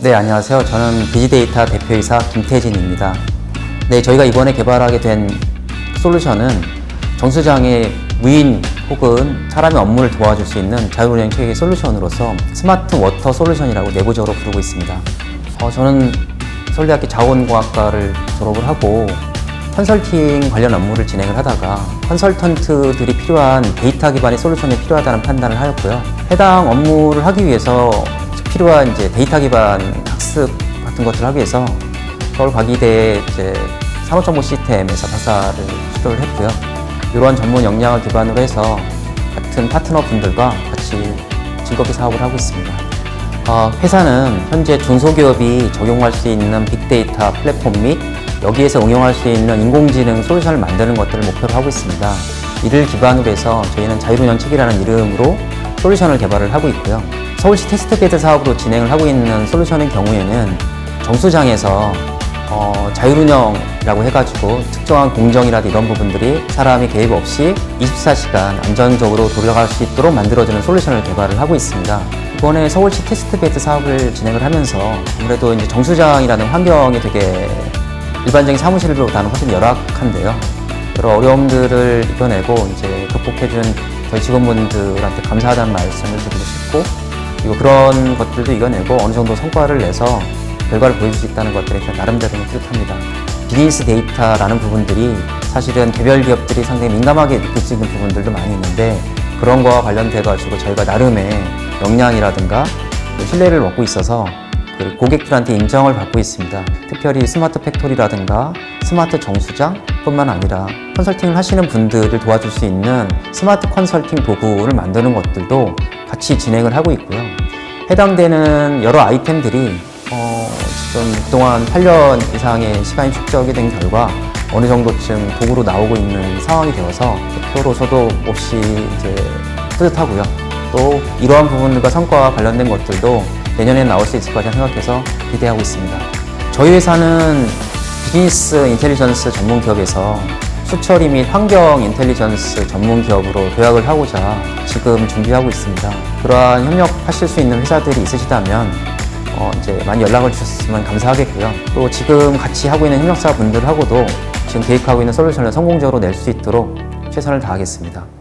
네, 안녕하세요. 저는 비지데이터 대표이사 김태진입니다. 네, 저희가 이번에 개발하게 된 솔루션은 정수장의 무인 혹은 사람의 업무를 도와줄 수 있는 자율운영 체계 솔루션으로서 스마트 워터 솔루션이라고 내부적으로 부르고 있습니다. 어, 저는 서울대학교 자원공학과를 졸업을 하고 컨설팅 관련 업무를 진행을 하다가 컨설턴트들이 필요한 데이터 기반의 솔루션이 필요하다는 판단을 하였고요. 해당 업무를 하기 위해서 필요한 이제 데이터 기반 학습 같은 것들을 하기 위해서 서울 과기대 이제 산업정보 시스템에서 박사를 수료를 했고요. 이러한 전문 역량을 기반으로 해서 같은 파트너 분들과 같이 즐겁게 사업을 하고 있습니다. 어, 회사는 현재 중소기업이 적용할 수 있는 빅데이터 플랫폼 및 여기에서 응용할 수 있는 인공지능 솔루션을 만드는 것들을 목표로 하고 있습니다. 이를 기반으로 해서 저희는 자율운영 책이라는 이름으로 솔루션을 개발을 하고 있고요. 서울시 테스트베드 사업으로 진행을 하고 있는 솔루션의 경우에는 정수장에서 어, 자율운영이라고 해가지고 특정한 공정이라든 이런 부분들이 사람의 개입 없이 24시간 안정적으로 돌아갈 수 있도록 만들어주는 솔루션을 개발을 하고 있습니다. 이번에 서울시 테스트베드 사업을 진행을 하면서 아무래도 이제 정수장이라는 환경이 되게 일반적인 사무실보다는 훨씬 열악한데요. 여러 어려움들을 이겨내고 이제 극복해준 저희 직원분들한테 감사하다는 말씀을 드리고 싶고 그리고 그런 것들도 이겨내고 어느 정도 성과를 내서 결과를 보여줄 수 있다는 것들에 나름대로는 뿌듯합니다. 비즈니스 데이터라는 부분들이 사실은 개별 기업들이 상당히 민감하게 있는 부분들도 많이 있는데 그런 거와 관련돼 가지고 저희가 나름의 역량이라든가 또 신뢰를 얻고 있어서 그 고객들한테 인정을 받고 있습니다. 특별히 스마트 팩토리라든가 스마트 정수장 뿐만 아니라 컨설팅을 하시는 분들을 도와줄 수 있는 스마트 컨설팅 도구를 만드는 것들도 같이 진행을 하고 있고요. 해당되는 여러 아이템들이 어, 지금 그동안 8년 이상의 시간이 축적이 된 결과 어느 정도쯤 도구로 나오고 있는 상황이 되어서 대표로서도 몹시 이제 뿌듯하고요. 또 이러한 부분들과 성과와 관련된 것들도 내년에 나올 수 있을 거라 생각해서 기대하고 있습니다. 저희 회사는 비즈니스 인텔리전스 전문 기업에서 수처리 및 환경 인텔리전스 전문 기업으로 도약을 하고자 지금 준비하고 있습니다. 그러한 협력하실 수 있는 회사들이 있으시다면 어, 이제 많이 연락을 주셨으면 감사하겠고요. 또 지금 같이 하고 있는 협력사 분들하고도 지금 계획하고 있는 솔루션을 성공적으로 낼 수 있도록 최선을 다하겠습니다.